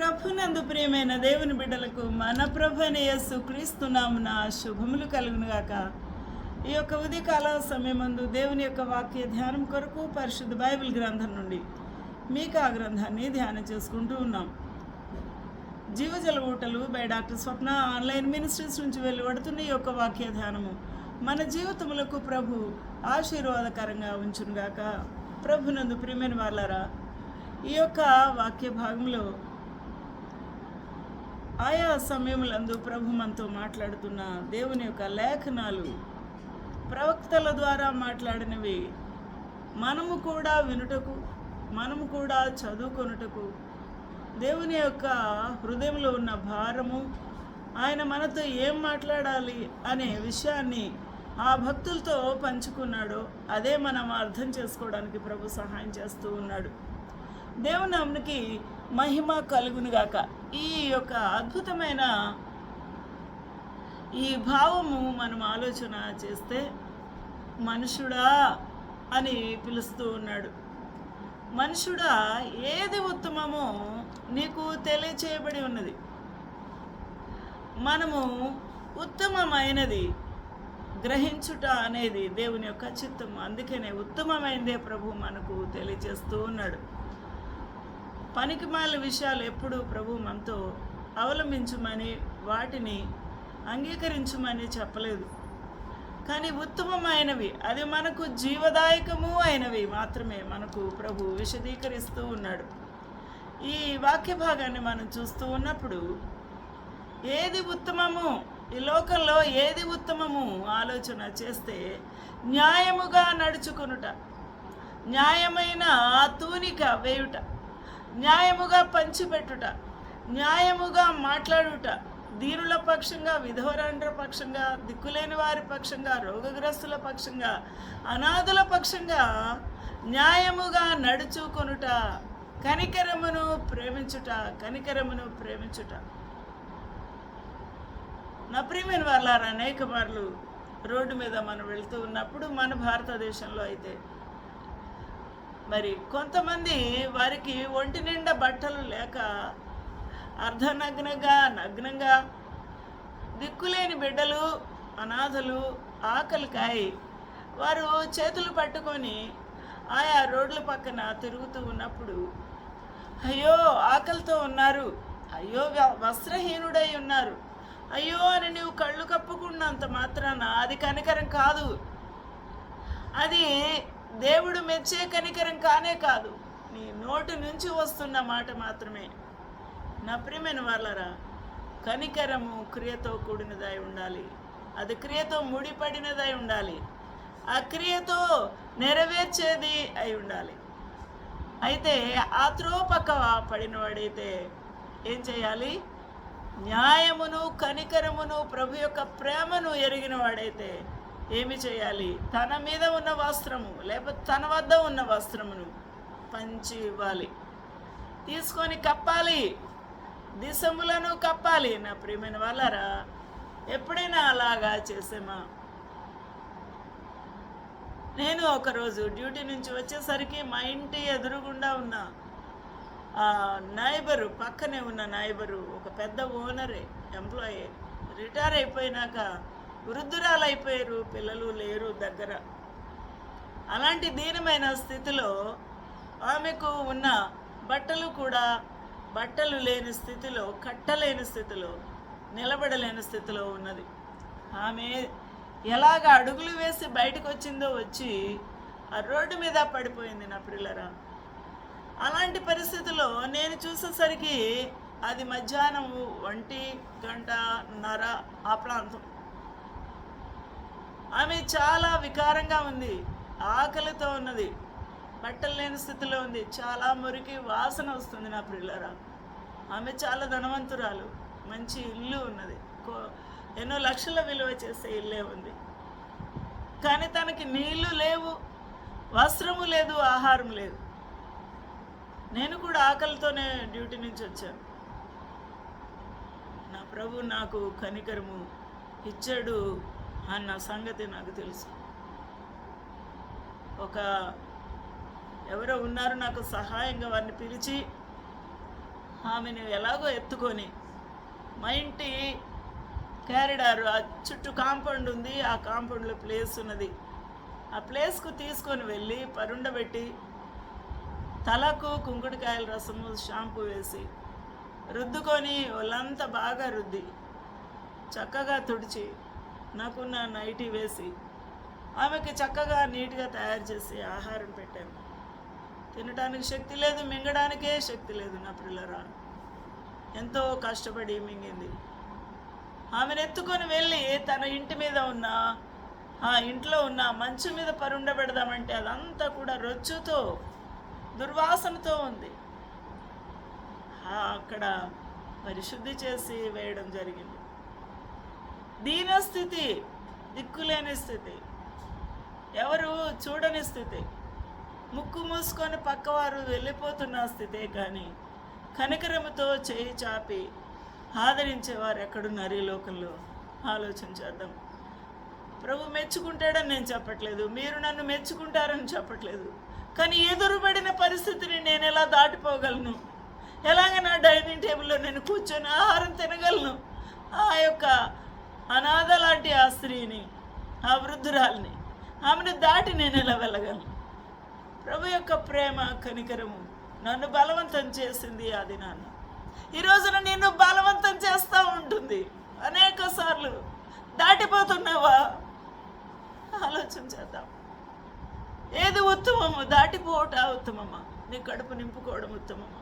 ప్రభునందు ప్రియమైన దేవుని బిడ్డలకు మన ప్రభుని యేసు క్రీస్తునామున శుభములు కలుగునుగాక. ఈ యొక్క ఉదయకాల సమయమందు దేవుని యొక్క వాక్య ధ్యానం కొరకు పరిశుద్ధ బైబిల్ గ్రంథం నుండి మీకు ఆ గ్రంథాన్ని ధ్యానం చేసుకుంటూ ఉన్నాం. జీవజల ఊటలు by doctor Swapna online ministries నుంచి వెలువడుతున్న ఈ యొక్క వాక్య ధ్యానము మన జీవితములకు ప్రభు ఆశీర్వాదకరంగా ఉంచునుగాక. ప్రభునందు ప్రియమైన వాళ్ళారా ఈ యొక్క వాక్య భాగంలో ఆయా సమయములందు ప్రభు మనతో మాట్లాడుతున్న దేవుని యొక్క లేఖనాలు ప్రవక్తల ద్వారా మాట్లాడినవి. మనము కూడా వినుటకు మనము కూడా చదువుకొనుటకు దేవుని యొక్క హృదయంలో ఉన్న భారము ఆయన మనతో ఏం మాట్లాడాలి అనే విషయాన్ని ఆ భక్తులతో పంచుకున్నాడో అదే మనం అర్థం చేసుకోవడానికి ప్రభు సహాయం చేస్తూ ఉన్నాడు. దేవునామునికి మహిమ కలుగునుగాక ఈ యొక్క అద్భుతమైన ఈ భావము మనం ఆలోచన చేస్తే మనుషుడా అని పిలుస్తూ ఉన్నాడు. మనుషుడా ఏది ఉత్తమమో నీకు తెలియచేయబడి ఉన్నది. మనము ఉత్తమమైనది గ్రహించుట అనేది దేవుని యొక్క చిత్తం. అందుకనే ఉత్తమమైనదే ప్రభు మనకు తెలియజేస్తూ ఉన్నాడు. పనికిమాల విషయాలు ఎప్పుడూ ప్రభు మనతో అవలంబించమని వాటిని అంగీకరించమని చెప్పలేదు. కానీ ఉత్తమమైనవి అది మనకు జీవదాయకము అయినవి మాత్రమే మనకు ప్రభు విశదీకరిస్తూ ఉన్నాడు. ఈ వాక్య భాగాన్ని మనం చూస్తూ ఉన్నప్పుడు ఏది ఉత్తమము? ఈ లోకంలో ఏది ఉత్తమము? ఆలోచన చేస్తే న్యాయముగా నడుచుకొనుట న్యాయమైన తూనిక వేయుట. న్యాయముగా పంచిపెట్టుట న్యాయముగా మాట్లాడుట దీనుల పక్షంగా విధవరాండ్ర పక్షంగా దిక్కులేని వారి పక్షంగా రోగగ్రస్తుల పక్షంగా అనాథుల పక్షంగా న్యాయముగా నడుచుకొనుట కనికరమును ప్రేమించుట కనికరమును ప్రేమించుట. నా ప్రియమైన వాళ్ళారా అనేక మార్లు రోడ్డు మీద మనం వెళ్తూ ఉన్నప్పుడు మన భారతదేశంలో అయితే మరి కొంతమంది వారికి ఒంటి నిండా బట్టలు లేక అర్ధనగ్నంగా నగ్నంగా దిక్కులేని బిడ్డలు అనాథలు ఆకలికాయి వారు చేతులు పట్టుకొని ఆయా రోడ్ల పక్కన తిరుగుతూ ఉన్నప్పుడు అయ్యో ఆకలితో ఉన్నారు. అయ్యో వ- వస్త్రహీనుడై ఉన్నారు. అయ్యో అని నువ్వు కళ్ళు కప్పుకున్నంత మాత్రాన అది కనికరం కాదు. అది దేవుడు మెచ్చే కనికరం కానే కాదు. నీ నోటి నుంచి వస్తున్న మాట మాత్రమే. నా ప్రియమైన వాళ్ళరా కనికరము క్రియతో కూడినదై ఉండాలి. అది క్రియతో ముడిపడినదై ఉండాలి. ఆ క్రియతో నెరవేర్చేది అయి ఉండాలి. అయితే ఆ త్రోపక్క పడినవాడైతే ఏం చేయాలి? న్యాయమును కనికరమును ప్రభు యొక్క ప్రేమను ఎరిగిన వాడైతే ఏమి చేయాలి? తన మీద ఉన్న వస్త్రము లేకపోతే తన వద్ద ఉన్న వస్త్రమును పంచి ఇవ్వాలి. తీసుకొని కప్పాలి. దిశములను కప్పాలి. నా ప్రియమైన వాళ్ళరా ఎప్పుడైనా అలాగా చేసామా? నేను ఒకరోజు డ్యూటీ నుంచి వచ్చేసరికి మా ఇంటి ఎదురుగుండా ఉన్న ఆ నైబరు పక్కనే ఉన్న నైబరు ఒక పెద్ద ఓనరే ఎంప్లాయీ రిటైర్ అయిపోయినాక వృద్ధురాలు అయిపోయారు పిల్లలు లేరు దగ్గర. అలాంటి దీనమైన స్థితిలో ఆమెకు ఉన్న బట్టలు కూడా బట్టలు లేని స్థితిలో కట్టలేని స్థితిలో నిలబడలేని స్థితిలో ఉన్నది. ఆమె ఎలాగ అడుగులు వేసి బయటకు వచ్చిందో వచ్చి ఆ రోడ్డు మీద పడిపోయింది నా పిల్లరా అలాంటి పరిస్థితిలో నేను చూసేసరికి అది మధ్యాహ్నం ఒంటి గంట నర ఆ ప్రాంతం. ఆమె చాలా వికారంగా ఉంది ఆకలితో ఉన్నది బట్టలు లేని స్థితిలో ఉంది చాలా మురికి వాసన వస్తుంది నా పిల్లరా ఆమె చాలా ధనవంతురాలు మంచి ఇల్లు ఉన్నది కో- ఎన్నో లక్షల విలువ చేసే ఇల్లే ఉంది. కానీ తనకి నీళ్ళు లేవు వస్త్రము లేదు ఆహారం లేదు. నేను కూడా ఆకలితోనే డ్యూటీ నుంచి వచ్చాను. నా ప్రభు నాకు కనికరము ఇచ్చాడు అన్న సంగతి నాకు తెలుసు. ఒక ఎవరో ఉన్నారు నాకు సహాయంగా వారిని పిలిచి ఆమెను ఎలాగో ఎత్తుకొని మా ఇంటి క్యారిడారు ఆ చుట్టూ కాంపౌండ్ ఉంది ఆ కాంపౌండ్లో ప్లేస్ ఉన్నది. ఆ ప్లేస్కు తీసుకొని వెళ్ళి పరుండబెట్టి తలకు కుంకుడుకాయల రసము షాంపూ వేసి రుద్దుకొని వాళ్ళంతా బాగా రుద్ది చక్కగా తుడిచి నాకున్న నైటీ వేసి ఆమెకి చక్కగా నీట్గా తయారు చేసి ఆహారం పెట్టాను. తినడానికి శక్తి లేదు మింగడానికే శక్తి లేదు నా పిల్లరా ఎంతో కష్టపడి మింగింది. ఆమెను ఎత్తుకొని వెళ్ళి తన ఇంటి మీద ఉన్న ఆ ఇంట్లో ఉన్న మంచు మీద పరుండబెడదామంటే అదంతా కూడా రొచ్చుతో దుర్వాసనతో ఉంది. అక్కడ పరిశుద్ధి చేసి వేయడం జరిగింది. దీనస్థితి దిక్కులేని స్థితి. ఎవరు చూడని స్థితి. ముక్కు మూసుకొని పక్కవారు వెళ్ళిపోతున్న స్థితే కానీ కనికరముతో చేయి చాపి ఆదరించేవారు ఎక్కడున్నారు ఈ లోకంలో? ఆలోచన చేద్దాం. ప్రభు మెచ్చుకుంటాడని నేను చెప్పట్లేదు. మీరు నన్ను మెచ్చుకుంటారని చెప్పట్లేదు. కానీ ఎదురుపడిన పరిస్థితిని నేను ఎలా దాటిపోగలను? ఎలాగ నా డైనింగ్ టేబుల్లో నేను కూర్చొని ఆహారం తినగలను? ఆ యొక్క అనాథ లాంటి ఆ స్త్రీని ఆ వృద్ధురాల్ని ఆమెను దాటి నేను ఎలా వెళ్ళగలను? ప్రభు యొక్క ప్రేమ కనికరము నన్ను బలవంతం చేసింది అది నాన్న ఈ రోజున నిన్ను బలవంతం చేస్తూ ఉంటుంది. అనేక సార్లు దాటిపోతున్నావా? ఆలోచన చేద్దాం. ఏది ఉత్తమము దాటిపోవట ఉత్తమమా? నీ కడుపు నింపుకోవడం ఉత్తమమా?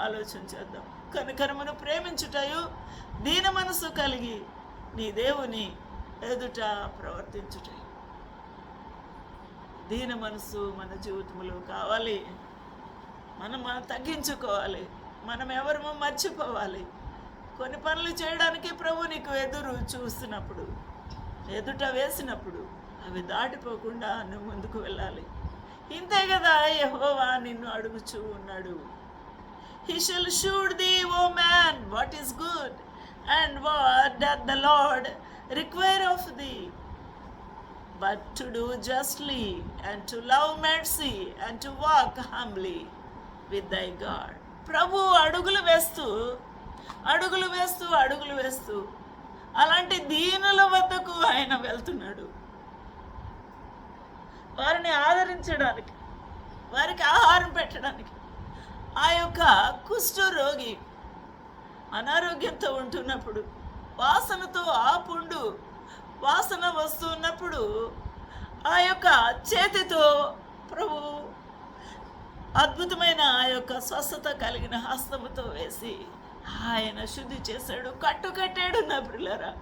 ఆలోచన చేద్దాం. కనికరమును ప్రేమించుటయు దీన మనసు కలిగి నీ దేవుని ఎదుట ప్రవర్తించుట. దీన మనసు మన జీవితంలో కావాలి. మనం మనం తగ్గించుకోవాలి. మనం ఎవరమో మర్చిపోవాలి. కొన్ని పనులు చేయడానికి ప్రభు నీకు ఎదురు చూస్తున్నప్పుడు ఎదుట వేసినప్పుడు అవి దాటిపోకుండా నువ్వు ముందుకు వెళ్ళాలి. ఇంతే కదా యహోవా నిన్ను అడుగుచూ ఉన్నాడు. He shall shoot the O man what is good and what doth the Lord require of thee? But to do justly, and to love mercy, and to walk humbly with thy God. ప్రభు అడుగులు వేస్తూ అడుగులు వేస్తూ అడుగులు వేస్తూ అలాంటి దీనుల వద్దకు ఆయన వెళ్తున్నాడు వారిని ఆదరించడానికి వారికి ఆహారం పెట్టడానికి ఆ యొక్క కుష్ఠ రోగి అనారోగ్యంతో ఉంటున్నప్పుడు వాసనతో ఆ పుండు వాసన వస్తున్నప్పుడు ఆ యొక్క చేతితో ప్రభు అద్భుతమైన ఆ యొక్క స్వస్థత కలిగిన హస్తముతో వేసి ఆయన శుద్ధి చేశాడు కట్టుకట్టాడు నా పిల్లరా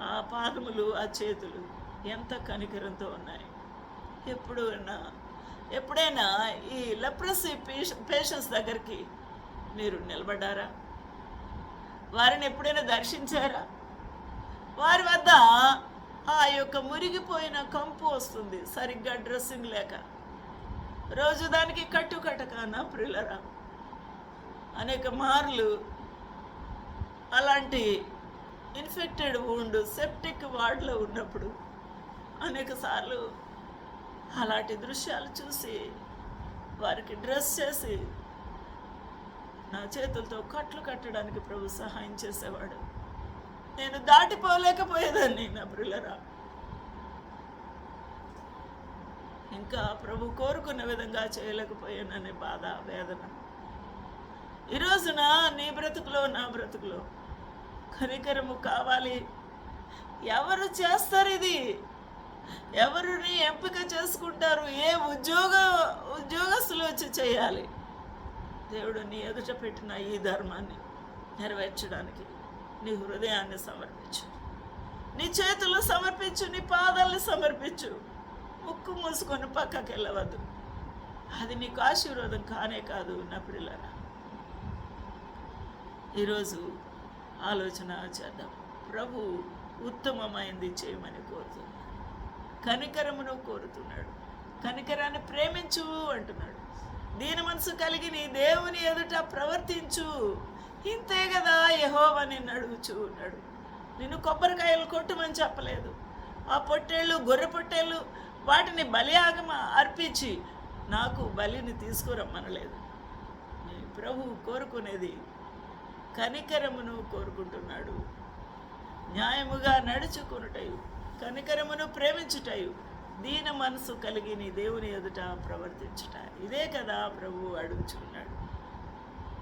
ఆ పాదములు ఆ చేతులు ఎంత కనికరంతో ఉన్నాయి. ఎప్పుడు ఎప్పుడైనా ఈ లెప్రసీ పేషెంట్స్ దగ్గరికి మీరు నిలబడ్డారా? వారిని ఎప్పుడైనా దర్శించారా? వారి వద్ద ఆ యొక్క మురిగిపోయిన కంపు వస్తుంది సరిగ్గా డ్రెస్సింగ్ లేక. రోజు దానికి కట్టు కట్టకానా ప్రిల్లరా అనేక మార్లు అలాంటి ఇన్ఫెక్టెడ్ wound సెప్టిక్ వార్డులో ఉన్నప్పుడు అనేక సార్లు అలాంటి దృశ్యాలు చూసి వారికి డ్రెస్ చేసి చేతులతో కట్లు కట్టడానికి ప్రభు సహాయం చేసేవాడు. నేను దాటిపోలేకపోయేదాన్ని నా ప్రిల్లరా ఇంకా ప్రభు కోరుకున్న విధంగా చేయలేకపోయాననే బాధ వేదన. ఈ రోజున నీ బ్రతుకులో నా బ్రతుకులో కనికరము కావాలి. ఎవరు చేస్తారు ఇది? ఎవరిని ఎంపిక చేసుకుంటారు? ఏ ఉద్యోగ ఉద్యోగస్తులు వచ్చి చేయాలి? దేవుడు నీ ఎదుట పెట్టిన ఈ ధర్మాన్ని నెరవేర్చడానికి నీ హృదయాన్ని సమర్పించు. నీ చేతులు సమర్పించు నీ పాదాలను సమర్పించు. ముక్కు మూసుకొని పక్కకి వెళ్ళవద్దు. అది నీకు ఆశీర్వాదం కానే కాదు నా పిల్లరా ఈరోజు ఆలోచన చేద్దాం. ప్రభు ఉత్తమమైంది చేయమని కోరుతున్నాడు. కనికరమును కోరుతున్నాడు. కనికరాన్ని ప్రేమించు అంటున్నాడు. దీని మనసు కలిగి నీ దేవుని ఎదుట ప్రవర్తించు. ఇంతే కదా యహోవా నిన్ను అడుగుచూ ఉన్నాడు. నిన్ను కొబ్బరికాయలు కొట్టమని చెప్పలేదు. ఆ పొట్టేళ్ళు గొర్రె పొట్టేళ్ళు వాటిని బలియాగమ అర్పించి నాకు బలిని తీసుకురమ్మనలేదు. ప్రభు కోరుకునేది కనికరమును కోరుకుంటున్నాడు. న్యాయముగా నడుచుకునుటయు కనికరమును ప్రేమించుటయు దీన మనసు కలిగి నీ దేవుని ఎదుట ప్రవర్తించుట. ఇదే కదా ప్రభు అడుగుచున్నాడు.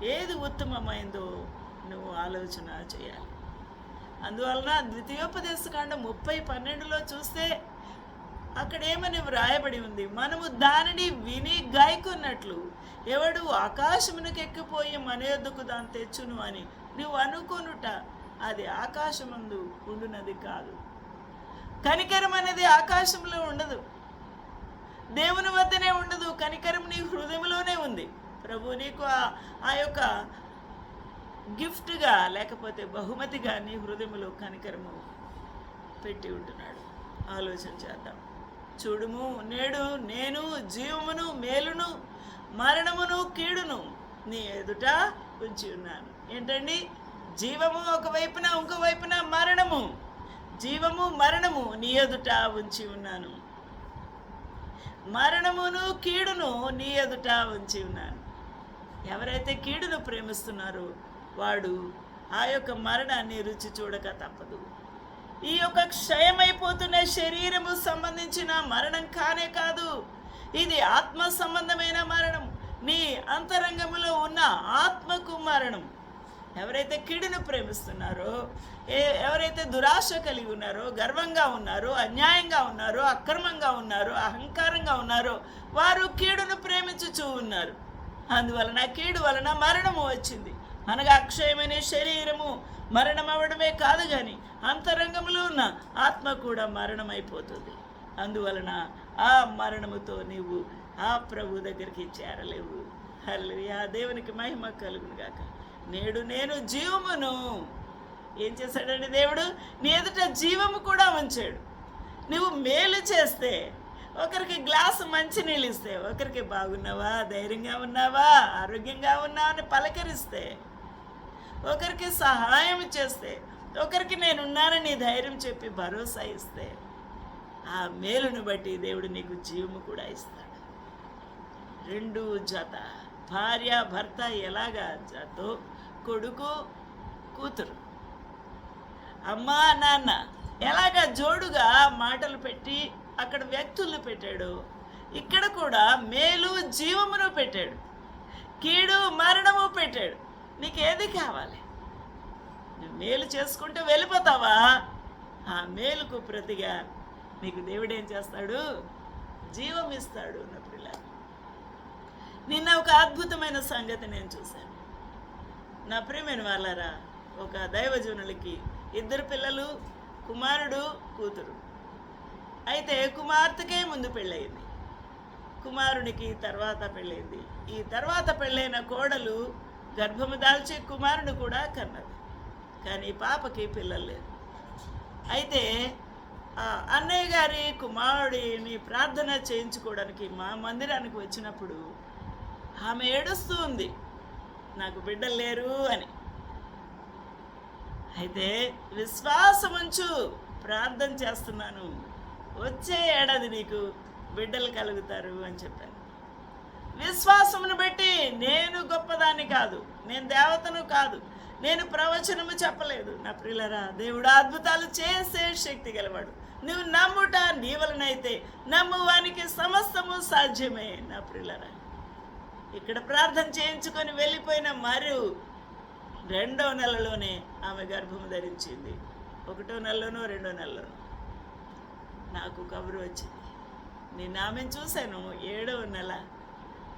ఏది ఉత్తమమైందో నువ్వు ఆలోచన చేయాలి. అందువలన ద్వితీయోపదేశకాండ ముప్పై పన్నెండులో చూస్తే అక్కడ ఏమని వ్రాయబడి ఉంది? మనము దానిని విని గాయకున్నట్లు. ఎవడు ఆకాశమునకు ఎక్కిపోయి మన యొద్దకు దాన్ని తెచ్చును అని నువ్వు అనుకొనుట. అది ఆకాశమందు ఉండునది కాదు. కనికరం అనేది ఆకాశంలో ఉండదు. దేవుని వద్దనే ఉండదు. కనికరం నీ హృదయంలోనే ఉంది. ప్రభు నీకు ఆ- యొక్క గిఫ్ట్గా లేకపోతే బహుమతిగా నీ హృదయంలో కనికరము పెట్టి ఉంటున్నాడు. ఆలోచన చేద్దాం. చూడుము నేడు నేను జీవమును మేలును మరణమును కీడును నీ ఎదుట ఉంచి ఉన్నాను. ఏంటండి? జీవము ఒకవైపున ఇంకోవైపున మరణము. జీవము మరణము నీ ఎదుట ఉంచి ఉన్నాను. మరణమును కీడును నీ ఎదుట ఉంచి ఉన్నాను. ఎవరైతే కీడును ప్రేమిస్తున్నారో వాడు ఆ యొక్క మరణాన్ని రుచి చూడక తప్పదు. ఈ యొక్క క్షయమైపోతున్న శరీరము సంబంధించిన మరణం కానే కాదు ఇది ఆత్మ సంబంధమైన మరణం. నీ అంతరంగములో ఉన్న ఆత్మకు మరణం. ఎవరైతే కీడును ప్రేమిస్తున్నారో ఏ ఎవరైతే దురాశ కలిగి ఉన్నారో గర్వంగా ఉన్నారో అన్యాయంగా ఉన్నారో అక్రమంగా ఉన్నారో అహంకారంగా ఉన్నారో వారు కీడును ప్రేమించుచూ ఉన్నారు. అందువలన కీడు వలన మరణము వచ్చింది. అనగా అక్షయమైన శరీరము మరణం అవడమే కాదు కానీ అంతరంగంలో ఉన్న ఆత్మ కూడా మరణమైపోతుంది. అందువలన ఆ మరణముతో నీవు ఆ ప్రభు దగ్గరికి చేరలేవు. హల్లెలూయా. దేవునికి మహిమ కలుగును గాక నేడు నేను జీవమును. ఏం చేశాడండి దేవుడు? నీ ఎదుట జీవము కూడా ఉంచాడు. నువ్వు మేలు చేస్తే ఒకరికి గ్లాసు మంచి నీళ్ళు ఇస్తే ఒకరికి బాగున్నావా? ధైర్యంగా ఉన్నావా? ఆరోగ్యంగా ఉన్నావా అని పలకరిస్తే ఒకరికి సహాయం చేస్తే ఒకరికి నేనున్నానని ధైర్యం చెప్పి భరోసా ఇస్తే ఆ మేలును బట్టి దేవుడు నీకు జీవము కూడా ఇస్తాడు. రెండు జత. భార్య భర్త ఎలాగా జతో కొడుకు కూతురు. అమ్మ నాన్న ఎలాగ జోడుగా మాటలు పెట్టి అక్కడ వ్యక్తులను పెట్టాడు. ఇక్కడ కూడా మేలు జీవమును పెట్టాడు. కీడు మరణము పెట్టాడు. నీకు ఏది కావాలి? నువ్వు మేలు చేసుకుంటే వెళ్ళిపోతావా? ఆ మేలుకు ప్రతిగా నీకు దేవుడు ఏం చేస్తాడు? జీవం ఇస్తాడు నా పిల్ల నిన్న ఒక అద్భుతమైన సంగతి నేను చూశాను. నా ప్రియమైన వాళ్ళారా ఒక దైవజనులకి ఇద్దరు పిల్లలు కుమారుడు కూతురు. అయితే కుమార్తెకే ముందు పెళ్ళయింది. కుమారునికి తర్వాత పెళ్ళైంది ఈ తర్వాత పెళ్ళైన కోడలు గర్భము దాల్చే కుమారుడు కూడా కన్నది. కానీ పాపకి పిల్లలు లేరు. అయితే అన్నయ్య గారి కుమారుడిని ప్రార్థన చేయించుకోవడానికి మా మందిరానికి వచ్చినప్పుడు ఆమె ఏడుస్తూ ఉంది. నాకు బిడ్డలు లేరు అని. అయితే విశ్వాసం ఉంచు ప్రార్థన చేస్తున్నాను. వచ్చే ఏడాది నీకు బిడ్డలు కలుగుతారు అని చెప్పాను. విశ్వాసమును బట్టి నేను గొప్పదాన్ని కాదు నేను దేవతను కాదు నేను ప్రవచనము చెప్పలేదు. నా ప్రియులరా దేవుడు అద్భుతాలు చేసే శక్తి గలవాడు. నువ్వు నమ్ముట నీ వలనైతే నమ్మువానికి సమస్తము సాధ్యమే నా ప్రియులరా. ఇక్కడ ప్రార్థన చేయించుకొని వెళ్ళిపోయిన మరు రెండో నెలలోనే ఆమె గర్భం ధరించింది. ఒకటో నెలలోనో రెండో నెలలోనో. నాకు కబురు వచ్చింది. నేను ఆమెను చూశాను. ఏడవ నెల.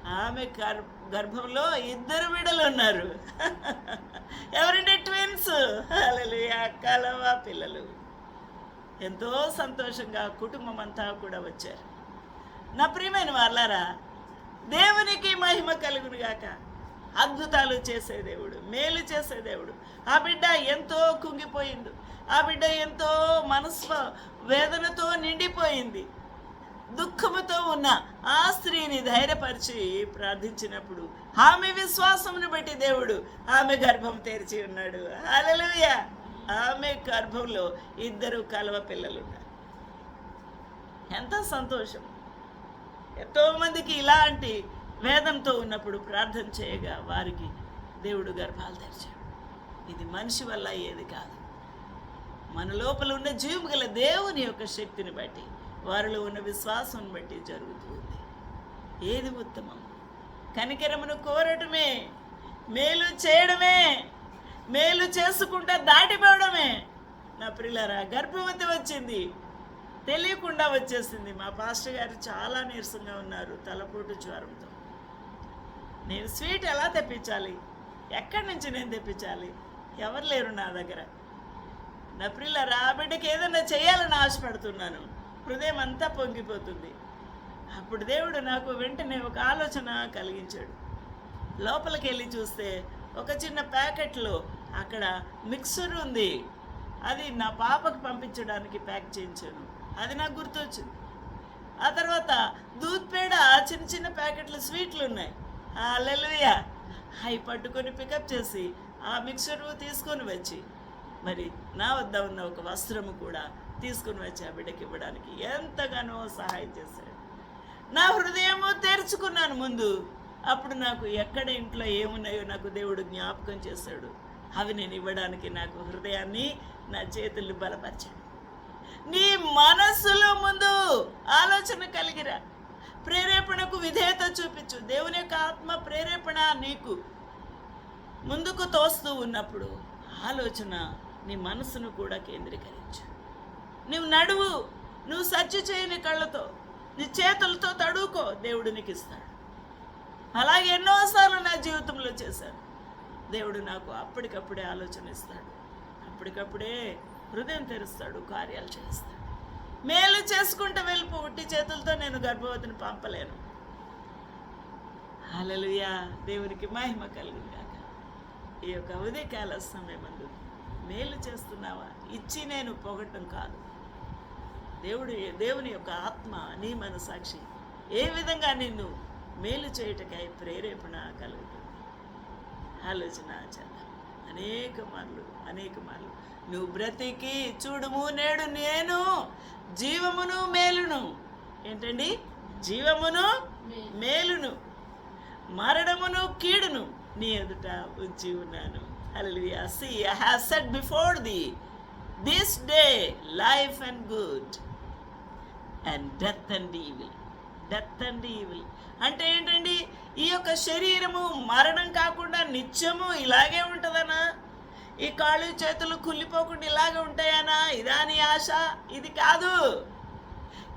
ఆమె గర్ గర్భంలో ఇద్దరు బిడ్డలు ఉన్నారు. ఎవరంటే ట్విన్స్? కలవ పిల్లలు. ఎంతో సంతోషంగా కుటుంబం అంతా కూడా వచ్చారు. నా ప్రియమైన వాళ్ళారా దేవునికి మహిమ కలుగునుగాక. అద్భుతాలు చేసే దేవుడు మేలు చేసే దేవుడు. ఆ బిడ్డ ఎంతో కుంగిపోయింది. ఆ బిడ్డ ఎంతో మనసు వేదనతో నిండిపోయింది. దుఃఖముతో ఉన్న ఆ స్త్రీని ధైర్యపరిచి ప్రార్థించినప్పుడు ఆమె విశ్వాసమును బట్టి దేవుడు ఆమె గర్భం తెరిచి ఉన్నాడు. అలలుయ ఆమె గర్భంలో ఇద్దరు కలవ పిల్లలు ఉన్నారు. ఎంత సంతోషం! ఎంతో మందికి ఇలాంటి వేదంతో ఉన్నప్పుడు ప్రార్థన చేయగా వారికి దేవుడు గర్భాలు తెరిచాడు. ఇది మనిషి వల్ల ఏది కాదు. మన లోపల ఉన్న జీవము గల దేవుని యొక్క శక్తిని బట్టి వారిలో ఉన్న విశ్వాసం బట్టి జరుగుతుంది ఏది ఉత్తమం? కనికరమును కోరటమే మేలు చేయడమే మేలు చేసుకుంటా దాటిపోవడమే. నా పిల్లరా గర్భవతి వచ్చింది. తెలియకుండా వచ్చేసింది. మా పాస్టర్ గారు చాలా నీరసంగా ఉన్నారు తలపోటు జ్వరంతో. నేను స్వీట్ ఎలా తెప్పించాలి? ఎక్కడి నుంచి నేను తెప్పించాలి? ఎవరు లేరు నా దగ్గర. నా పిల్ల బిడ్డకి ఏదైనా చేయాలని ఆశపడుతున్నాను. హృదయం అంతా పొంగిపోతుంది. అప్పుడు దేవుడు నాకు వెంటనే ఒక ఆలోచన కలిగించాడు. లోపలికి వెళ్ళి చూస్తే ఒక చిన్న ప్యాకెట్లో అక్కడ మిక్సర్ ఉంది. అది నా పాపకు పంపించడానికి ప్యాక్ చేయించాను. అది నాకు గుర్తొచ్చింది. ఆ తర్వాత దూద్ పేడ చిన్న చిన్న ప్యాకెట్లు స్వీట్లు ఉన్నాయి. అల్లెలుయ అవి పట్టుకొని పికప్ చేసి ఆ మిక్సర్ తీసుకొని వచ్చి మరి నా వద్ద ఉన్న ఒక వస్త్రము కూడా తీసుకొని వచ్చి ఆ బిడ్డకి ఇవ్వడానికి ఎంతగానో సహాయం చేశాడు. నా హృదయము తెరుచుకున్నాను ముందు. అప్పుడు నాకు ఎక్కడ ఇంట్లో ఏమున్నాయో నాకు దేవుడు జ్ఞాపకం చేశాడు. అవి నేను ఇవ్వడానికి నాకు హృదయాన్ని నా చేతుల్ని బలపరిచాడు. నీ మనస్సులో ముందు ఆలోచన కలిగిరా. ప్రేరేపణకు విధేయత చూపించు. దేవుని యొక్క ఆత్మ ప్రేరేపణ నీకు ముందుకు తోస్తూ ఉన్నప్పుడు ఆలోచన నీ మనసును కూడా కేంద్రీకరించు. నువ్వు నడువు నువ్వు సత్య చేయని కళ్ళతో నీ చేతులతో తడువుకో దేవుడు నీకు ఇస్తాడు అలాగే ఎన్నోసార్లు నా జీవితంలో చేశాను. దేవుడు నాకు అప్పటికప్పుడే ఆలోచన ఇస్తాడు. అప్పటికప్పుడే హృదయం తెరుస్తాడు కార్యాలు చేస్తాడు. మేలు చేసుకుంటూ వెళ్ళిపో ఉట్టి చేతులతో నేను గర్భవతిని పంపలేను. అలలుయా దేవునికి మహిమ కలుగుగాక ఈ యొక్క ఉదయకాల సమయమందు మేలు చేస్తున్నావా? ఇచ్చి నేను పొగటం కాదు. దేవుడు దేవుని యొక్క ఆత్మ నీ మనసాక్షి ఏ విధంగా నిన్ను మేలు చేయుటకై ప్రేరేపణ కలుగుతుంది. ఆలోచన చాలా అనేక మార్లు అనేక మార్లు నువ్వు బ్రతికి చూడుము నేడు నేను జీవమును మేలును. ఏంటండి? జీవమును మేలును. మరణమును కీడును నీ ఎదుట ఉంచి ఉన్నాను. See I have set before the this day life and good and death and evil death and evil అంటే ఏంటండి? ఈ యొక్క శరీరము మరణం కాకుండా నిత్యము ఇలాగే ఉంటుందనా? ఈ కాళ్ళు చేతులు కుళ్ళిపోకుండా ఇలాగే ఉంటాయనా? ఇదా నీ ఆశ? ఇది కాదు.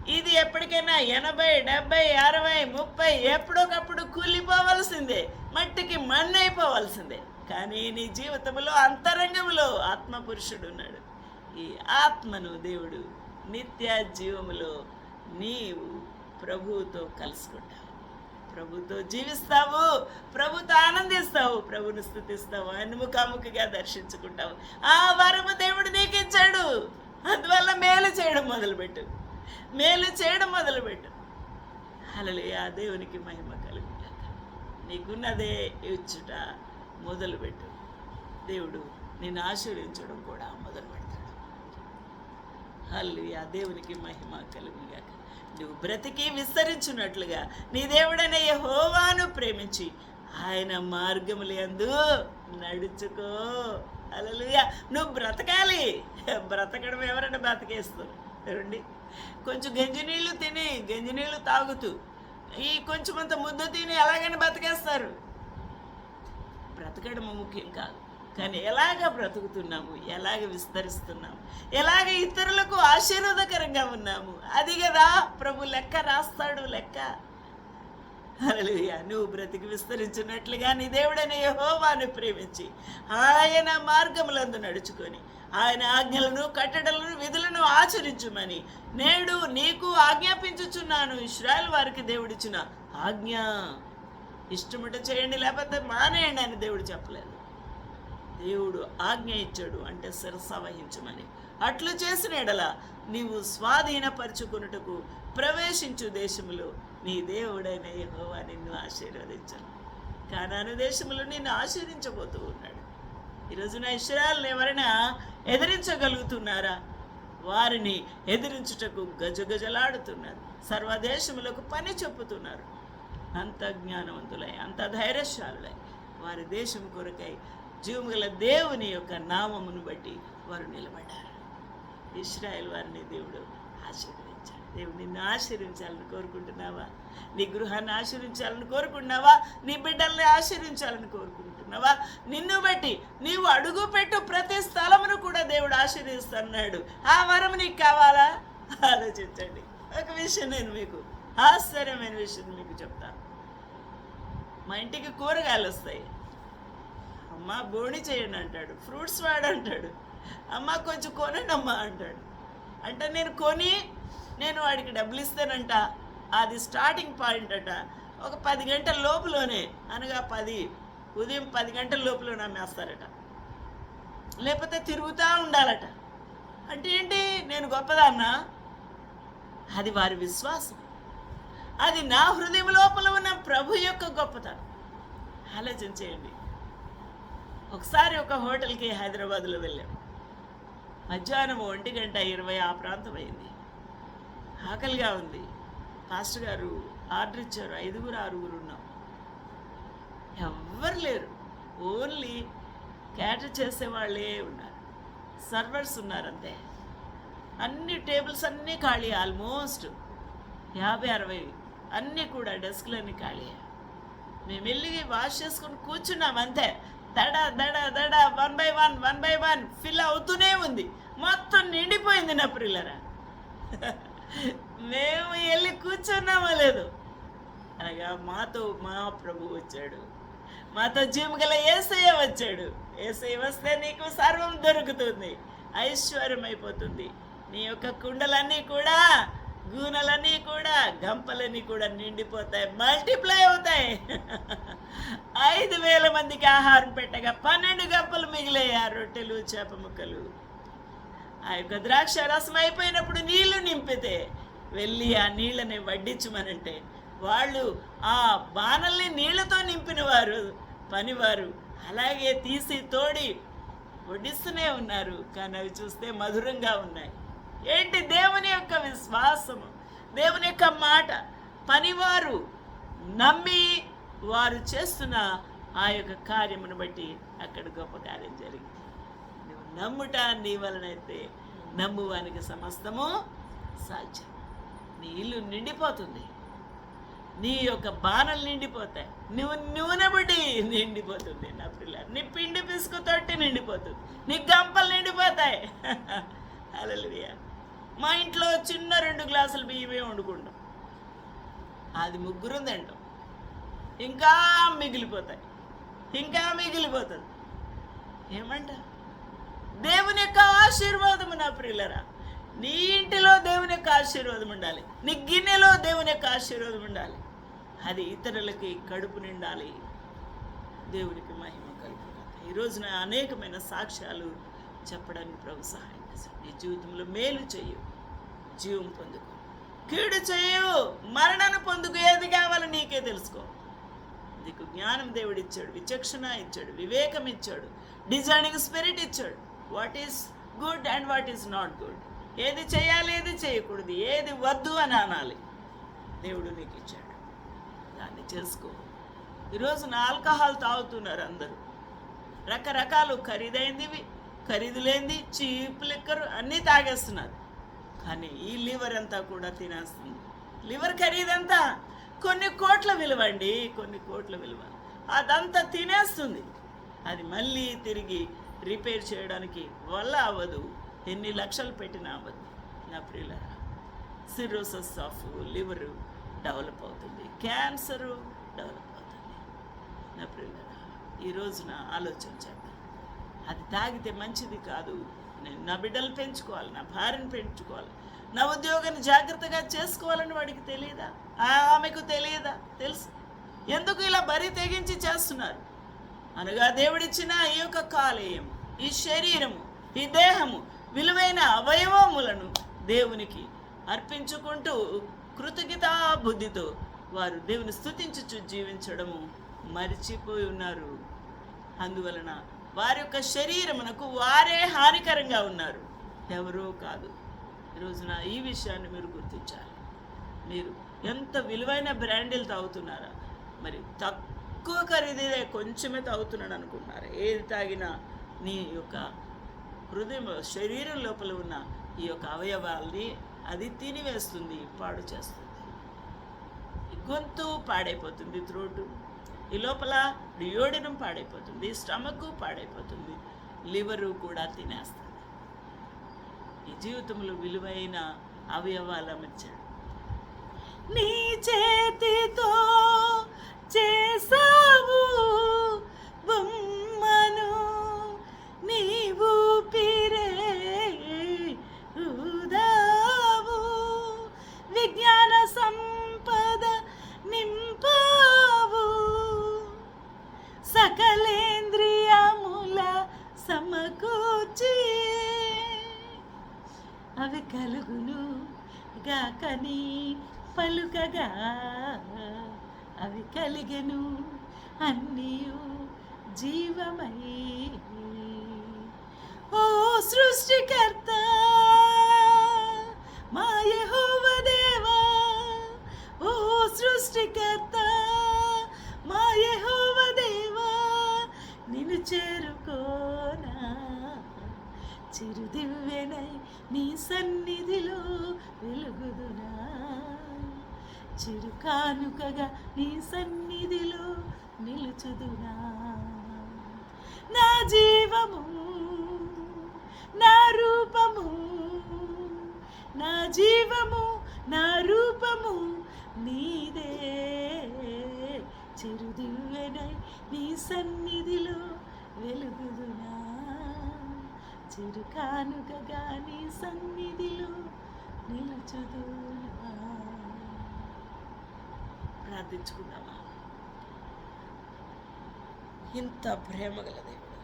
ఇది ఎప్పటికైనా ఎనభై డెబ్బై అరవై ముప్పై ఎప్పుడొకప్పుడు కూలిపోవలసిందే మట్టికి మన్నైపోవలసిందే. కానీ నీ జీవితంలో అంతరంగంలో ఆత్మ పురుషుడు ఉన్నాడు ఈ ఆత్మను దేవుడు నిత్య జీవములో నీవు ప్రభువుతో కలుసుకుంటావు. ప్రభుతో జీవిస్తావు ప్రభుతో ఆనందిస్తావు ప్రభుని స్థుతిస్తావు ఆయన ముఖాముఖిగా దర్శించుకుంటావు. ఆ వరము దేవుడు నీకు ఇచ్చాడు అందువల్ల మేలు చేయడం మొదలుపెట్టు. మేలు చేయడం మొదలుపెట్టు. అలలే ఆ దేవునికి మహిమ కలుగుతాక నీకున్నదే ఇచ్చుట మొదలుపెట్టు. దేవుడు నేను ఆశీర్వించడం కూడా మొదలు పెడతాడు హల్లు ఆ దేవునికి మహిమ కలుగుగాక. నువ్వు బ్రతికి విస్తరించున్నట్లుగా నీ దేవుడైన యెహోవాను ప్రేమించి ఆయన మార్గములందు నడుచుకో. అలలుయా నువ్వు బ్రతకాలి. బ్రతకడం ఎవరైనా బ్రతికేస్తారు. రండి కొంచెం గంజి నీళ్ళు తిని గంజి నీళ్ళు తాగుతూ ఈ కొంచెం అంత ముద్ద తిని ఎలాగైనా బ్రతికేస్తారు. బ్రతకడం ముఖ్యం కాదు. కానీ ఎలాగ బ్రతుకుతున్నాము ఎలాగ విస్తరిస్తున్నాము ఎలాగ ఇతరులకు ఆశీర్వాదకరంగా ఉన్నాము? అది కదా ప్రభు లెక్క రాస్తాడు లెక్క. హల్లెలూయా. నువ్వు బ్రతికి విస్తరించినట్లుగా నీ దేవుడైన యెహోవాను ప్రేమించి ఆయన మార్గములందు నడుచుకొని ఆయన ఆజ్ఞలను కట్టడలను విధులను ఆచరించుమని నేడు నీకు ఆజ్ఞాపించుచున్నాను. ఇస్రాయల్ వారికి దేవుడిచ్చిన ఆజ్ఞ. ఇష్టముట చేయండి లేకపోతే మానేయండి అని దేవుడు చెప్పలేదు. దేవుడు ఆజ్ఞ ఇచ్చాడు అంటే శిరస వహించమని. అట్లు చేసిన ఎడల నీవు స్వాధీనపరుచుకున్నటకు ప్రవేశించు దేశములో నీ దేవుడైన యహోవా నిన్ను ఆశీర్వదించను. కానాను దేశములు నిన్ను ఆశీర్వించబోతూ ఉన్నాడు. ఈరోజున ఇస్రాయల్ని ఎవరైనా ఎదిరించగలుగుతున్నారా? వారిని ఎదిరించుటకు గజగజలాడుతున్నారు. సర్వదేశములకు పని చెప్పుతున్నారు. అంత జ్ఞానవంతులై అంత ధైర్యశాలులై వారి దేశం కొరకై జీవముగల దేవుని యొక్క నామమును బట్టి వారు నిలబడ్డారు. ఇస్రాయల్ వారిని దేవుడు ఆశీర్వదించాడు. దేవుడు నిన్ను ఆశీర్వించాలని కోరుకుంటున్నావా? నీ గృహాన్ని ఆశీర్వించాలని కోరుకుంటున్నావా? నీ బిడ్డల్ని ఆశీర్వించాలని కోరుకుంటున్నావా? నిన్ను బట్టి నీవు అడుగు పెట్టు ప్రతి స్థలమును కూడా దేవుడు ఆశీర్వదిస్తున్నాడు. ఆ వరం నీకు కావాలా? ఆలోచించండి. ఒక విషయం నేను మీకు ఆశ్చర్యమైన విషయం మీకు చెప్తాను. మా ఇంటికి కూరగాయలు వస్తాయి. అమ్మ బోణి చేయండి అంటాడు. ఫ్రూట్స్ వాడంటాడు అమ్మ కొంచెం కొనండి అమ్మ అంటాడు. అంటే నేను కొని నేను వాడికి డబ్బులు ఇస్తానంట. అది స్టార్టింగ్ పాయింట్ అట. ఒక పది గంటల లోపులోనే అనగా పది ఉదయం పది గంటల లోపులోనే అమ్మేస్తారట లేకపోతే తిరుగుతూ ఉండాలట. అంటే ఏంటి? నేను గొప్పదాన్నా? అది వారి విశ్వాసం. అది నా హృదయం లోపల ఉన్న ప్రభు యొక్క గొప్పతనం. ఆలోచన చేయండి. ఒకసారి ఒక హోటల్కి హైదరాబాద్లో వెళ్ళాం. మధ్యాహ్నం ఒంటి గంట ఇరవై ఆ ప్రాంతం అయింది. ఆకలిగా ఉంది. పాస్టర్ గారు ఆర్డర్ ఇచ్చారు. ఐదుగురు ఆరుగురు ఉన్నాం. ఎవ్వరు లేరు. ఓన్లీ క్యాటర్ చేసేవాళ్ళే ఉన్నారు. సర్వర్స్ ఉన్నారు అంతే. అన్ని టేబుల్స్ అన్నీ ఖాళీ ఆల్మోస్ట్ యాభై అరవై అన్నీ కూడా డెస్క్లన్నీ ఖాళీ. మేము వెళ్ళి వాష్ చేసుకుని కూర్చున్నాం అంతే. దడ దడ దడ one by one one by one fill అవుతూనే ఉంది. మొత్తం నిండిపోయింది నా ప్రిల్లరా. మేము వెళ్ళి కూర్చున్నామో లేదు. అనగా మాతో మా ప్రభు వచ్చాడు. మాతో జీవం గల ఏసయ్య వచ్చాడు. ఏసయ్య వస్తే నీకు సర్వం దొరుకుతుంది. ఐశ్వర్యం అయిపోతుంది నీ యొక్క కుండలన్నీ కూడా గూనెలన్నీ కూడా గంపలన్నీ కూడా నిండిపోతాయి. మల్టిప్లై అవుతాయి. ఐదు వేల మందికి ఆహారం పెట్టగా పన్నెండు గంపలు మిగిలాయి రొట్టెలు చేప ముక్కలు. ఆ యొక్క ద్రాక్ష రసం అయిపోయినప్పుడు నీళ్ళు నింపితే వెళ్ళి ఆ నీళ్ళని వడ్డించమనంటే వాళ్ళు ఆ బాణల్ని నీళ్ళతో నింపిన వారు పనివారు అలాగే తీసి తోడి వడ్డిస్తూనే ఉన్నారు. కానీ అవి చూస్తే మధురంగా ఉన్నాయి. ఏంటి దేవుని యొక్క విశ్వాసము? దేవుని యొక్క మాట. పనివారు నమ్మి వారు చేస్తున్న ఆ యొక్క కార్యమును బట్టి అక్కడ గొప్ప కార్యం జరిగింది. నువ్వు నమ్ముట నీ వలనైతే నమ్మువానికి సమస్తము సాధ్యం. నీ ఇల్లు నిండిపోతుంది. నీ యొక్క బాణలు నిండిపోతాయి. నువ్వు నూనె బట్టి నిండిపోతుంది. నా పిల్ల నీ పిండి పిసుకు తొట్టి నిండిపోతుంది. నీ గంపలు నిండిపోతాయి. అలలియా మా ఇంట్లో చిన్న రెండు గ్లాసులు బియ్యమే వండుకుంటాం. అది ముగ్గురు తింటాం ఇంకా మిగిలిపోతాయి. ఇంకా మిగిలిపోతుంది ఏమంట? దేవుని యొక్క ఆశీర్వాదము నా ప్రియులరా నీ ఇంటిలో దేవుని యొక్క ఆశీర్వాదం ఉండాలి. నీ గిన్నెలో దేవుని యొక్క ఆశీర్వాదం ఉండాలి. అది ఇతరులకి కడుపు నిండాలి. దేవునికి మహిమ కలుగుతుంది. ఈ రోజున అనేకమైన సాక్ష్యాలు చెప్పడానికి ప్రభు సహాయం చేశాడు. నీ జీవితంలో మేలు చెయ్యు జీవం పొందుకో. కీడు చేయు మరణాన్ని పొందుకు. ఏది కావాలో నీకే తెలుసుకో. నీకు జ్ఞానం దేవుడు ఇచ్చాడు విచక్షణ ఇచ్చాడు వివేకం ఇచ్చాడు డిజైనింగ్ స్పిరిట్ ఇచ్చాడు. What is good and what is not good ఏది చేయాలి ఏది చేయకూడదు ఏది వద్దు అని అనాలి. దేవుడు నీకు ఇచ్చాడు. దాన్ని చేసుకో. ఈరోజు ఆల్కహాల్ తాగుతున్నారు అందరూ. రకరకాలు ఖరీదైందివి ఖరీదు లేనిది చీప్ లిక్కర్ అన్నీ తాగేస్తున్నారు. కానీ ఈ లివర్ అంతా కూడా తినేస్తుంది. లివర్ ఖరీదంతా. కొన్ని కోట్ల విలువ అండి కొన్ని కోట్ల విలువ. అదంతా తినేస్తుంది. అది మళ్ళీ తిరిగి రిపేర్ చేయడానికి వల్ల అవ్వదు. ఎన్ని లక్షలు పెట్టినా అవ్వదు. నా ప్రియుల సిరోసస్ ఆఫ్ లివరు డెవలప్ అవుతుంది. క్యాన్సరు డెవలప్ అవుతుంది. నా ప్రియుల ఈ రోజున ఆలోచన చేద్దాం. అది తాగితే మంచిది కాదు. నేను నా బిడ్డలు పెంచుకోవాలి నా భార్యను పెంచుకోవాలి నా ఉద్యోగాన్ని జాగ్రత్తగా చేసుకోవాలని వాడికి తెలియదా ఆమెకు తెలియదా? తెలుసు. ఎందుకు ఇలా బరి తెగించి చేస్తున్నారు? అనగా దేవుడిచ్చిన ఈ యొక్క కాలేయం ఈ శరీరము ఈ దేహము విలువైన అవయవములను దేవునికి అర్పించుకుంటూ కృతజ్ఞతా బుద్ధితో వారు దేవుని స్థుతించుచు జీవించడము మరిచిపోయి ఉన్నారు. అందువలన వారి యొక్క శరీరమునకు వారే హానికరంగా ఉన్నారు. ఎవరో కాదు. ఈ రోజున ఈ విషయాన్ని మీరు గుర్తించాలి. మీరు ఎంత విలువైన బ్రాండీలు తాగుతున్నారా? మరి తక్కువ ఖరీదే కొంచెమే తాగుతున్నాడు అనుకుంటున్నారు? ఏది తాగినా నీ యొక్క హృదయం శరీరం లోపల ఉన్న ఈ యొక్క అవయవాల్ని అది తినివేస్తుంది పాడు చేస్తుంది. గొంతు పాడైపోతుంది త్రోటు. ఈ లోపల డియోడినం పాడైపోతుంది స్టమక్ పాడైపోతుంది లివరు కూడా తినేస్తుంది. ఈ జీవితంలో విలువైన అవయవాలు అమర్చాడు నీ చేతితో చేసావు బొమ్మను. నీవు పిరే ఉదావు విజ్ఞాన సంపద నింపావు. సకలేంద్రియముల సమకూర్చి అవి కలుగును గాకని పలుకగా అవి కలిగెను అన్నీయు జీవమై ఓ సృష్టికర్త మా దేవా. ఓ సృష్టికర్త మా దేవా. నిన్ను చేరుకోనా. చిరుదివ్వెనై నీ సన్నిధిలో వెలుగుదునా? చిరు కానుకగా నీ సన్నిధిలో నిలుచుదునా? నా జీవము నా రూపము నా జీవము నా రూపము నీదే. చిరుదివ్వెనై నీ సన్నిధిలో వెలుగుదునా? చిరు కానుకగా నీ సన్నిధిలో నిలచదు. ప్రార్థించుకుందామా? ఇంత ప్రేమ గల దేవుడు.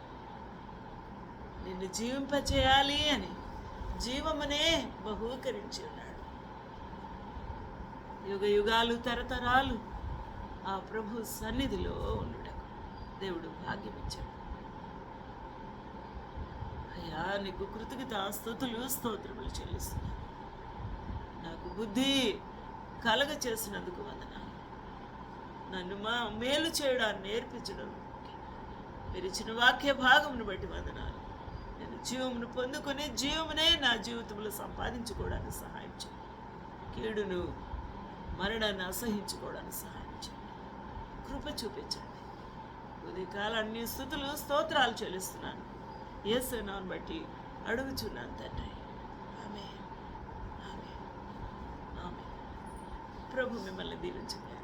నిన్ను జీవింపచేయాలి అని జీవమనే బహూకరించి ఉన్నాడు. యుగ యుగాలు తరతరాలు ఆ ప్రభు సన్నిధిలో ఉండుటకు దేవుడు భాగ్యం ఇచ్చాడు అయ్యా నీకు కృతజ్ఞత స్థుతులు స్తోత్రములు చెల్లిస్తున్నాను. నాకు బుద్ధి కలగ చేసినందుకు వందనాలు. నన్ను మా మేలు చేయడాన్ని నేర్పించడం మీరు ఇచ్చిన వాక్య భాగమును బట్టి వందనాలు. నేను జీవమును పొందుకుని జీవమునే నా జీవితంలో సంపాదించుకోవడానికి సహాయం చేయండి కీడును మరణాన్ని అసహించుకోవడానికి సహాయం చేయండి కృప చూపించండి. కొద్ది అన్ని స్థుతులు స్తోత్రాలు చెల్లిస్తున్నాను. ఏసునాన్ని బట్టి అడుగుచున్నాను తండ్రి. ఆమె ఆమె ఆమె ప్రభు మిమ్మల్ని దీవించండి.